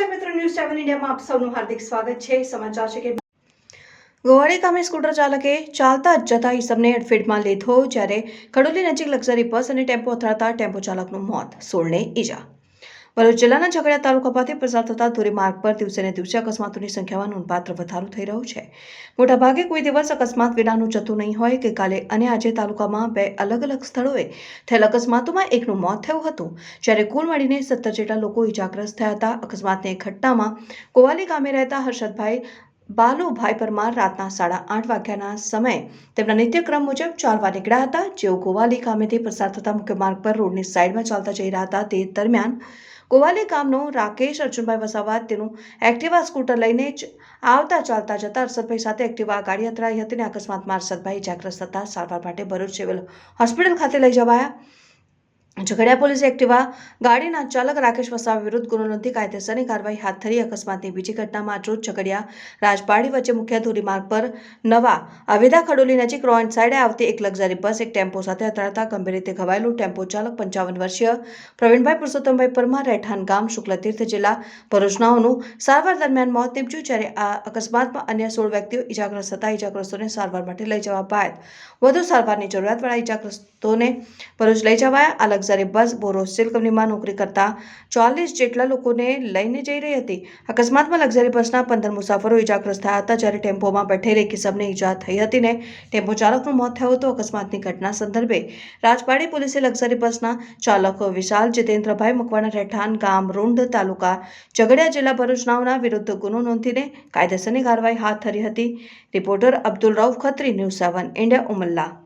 ઇન્ડિયામાં આપ સૌનું હાર્દિક સ્વાગત છે. સમાચાર છે કે ગોવાડી ગામે સ્કૂટર ચાલકે ચાલતા જતા ઈસમને અડફેટમાં લીધો, જ્યારે ખડોલી નજીક લક્ઝરી બસ અને ટેમ્પો અથડાતા ટેમ્પો ચાલકનું મોત, સોળને ઈજા. ભરૂચ જિલ્લાના ઝઘડિયા તાલુકામાંથી પસાર થતા ધોરીમાર્ગ પર દિવસે ને દિવસે અકસ્માતોની સંખ્યામાં નોંધપાત્ર વધારો થઈ રહ્યો છે. મોટાભાગે કોઈ દિવસ અકસ્માત વિનાનું જતું નહીં હોય કે કાલે અને આજે તાલુકામાં બે અલગ અલગ સ્થળોએ થયેલ અકસ્માતોમાં એકનું મોત થયું હતું. જ્યારે કુલ મળીને સત્તર જેટલા લોકો ઇજાગ્રસ્ત થયા હતા. અકસ્માતની ઘટનામાં કોવાલી ગામે રહેતા હર્ષદભાઈ બાલુભાઈ પરમાર રાતના સાડા આઠ વાગ્યાના સમયે તેમના નિત્યક્રમ મુજબ ચાલવા નીકળ્યા હતા. જેઓ ગોવાલી ગામેથી પસાર થતા મુખ્ય માર્ગ પર રોડની સાઈડમાં ચાલતા જઈ રહ્યા હતા. તે દરમિયાન ગોવાલી ગામનો રાકેશ અર્જુનભાઈ વસાવા તેનું એક્ટિવા સ્કૂટર લઈને જ આવતા ચાલતા જતા અરસદભાઈ સાથે એક્ટિવા ગાડી અથડાઈ હતી અને અકસ્માતમાં અરસદભાઈ ઇજાગ્રસ્ત થતા સારવાર માટે ભરૂચ સિવિલ હોસ્પિટલ ખાતે લઈ જવાયા. ઝઘડિયા પોલીસે એક્ટિવા ગાડીના ચાલક રાકેશ વસાવા વિરુદ્ધ ગુનો નોંધી કાયદેસરની કાર્યવાહી હાથ ધરી અકસ્માતની બીજી ઘટનામાં રોજ ઝઘડિયા રાજપાડી વચ્ચે મુખ્ય ધોરીમાર્ગ પર નવા અવેધા ખડોલી નજીક રોડ સાઈડે આવતી એક લક્ઝરી બસ એક ટેમ્પો સાથે અથડાતા ગંભીર રીતે ઘવાયેલું ટેમ્પો ચાલક પંચાવન વર્ષીય પ્રવીણભાઈ પુરુષોત્તમભાઈ પરમાર રહેઠાણ ગામ શુક્લતીર્થ જિલ્લા ભરૂચનાઓનું સારવાર દરમિયાન મોત નીપજ્યું જ્યારે આ અકસ્માતમાં અન્ય સોળ વ્યક્તિઓ ઇજાગ્રસ્ત થતા ઇજાગ્રસ્તોને સારવાર માટે લઈ જવા બાદ વધુ સારવારની જરૂરિયાતવાળા ઇજાગ્રસ્તોને ભરૂચ લઈ જવાયા. આ લક્ઝરી બસ બોરોસિલ કંપનીમાં નોકરી કરતા ચાલીસ જેટલા લોકોને લઈને જઈ રહી હતી. અકસ્માતમાં લક્ઝરી બસના પંદર મુસાફરો ઇજાગ્રસ્ત થયા હતા જ્યારે ટેમ્પોમાં બેઠેલી એક કિસમને ઈજા થઈ હતી ને ટેમ્પો ચાલકનું મોત થયું હતું. અકસ્માતની ઘટના સંદર્ભે રાજપાડી પોલીસે લક્ઝરી બસના ચાલક વિશાલ, જીતેન્દ્રભાઈ મકવાણા રહેઠાણ, ગામ રૂંડ તાલુકા ઝઘડિયા જિલ્લા ભરૂચનાઓના વિરુદ્ધ ગુનો નોંધીને કાયદેસરની કાર્યવાહી હાથ ધરી હતી. Reporter Abdul Rauf Khatri, news seven, India, Umalla.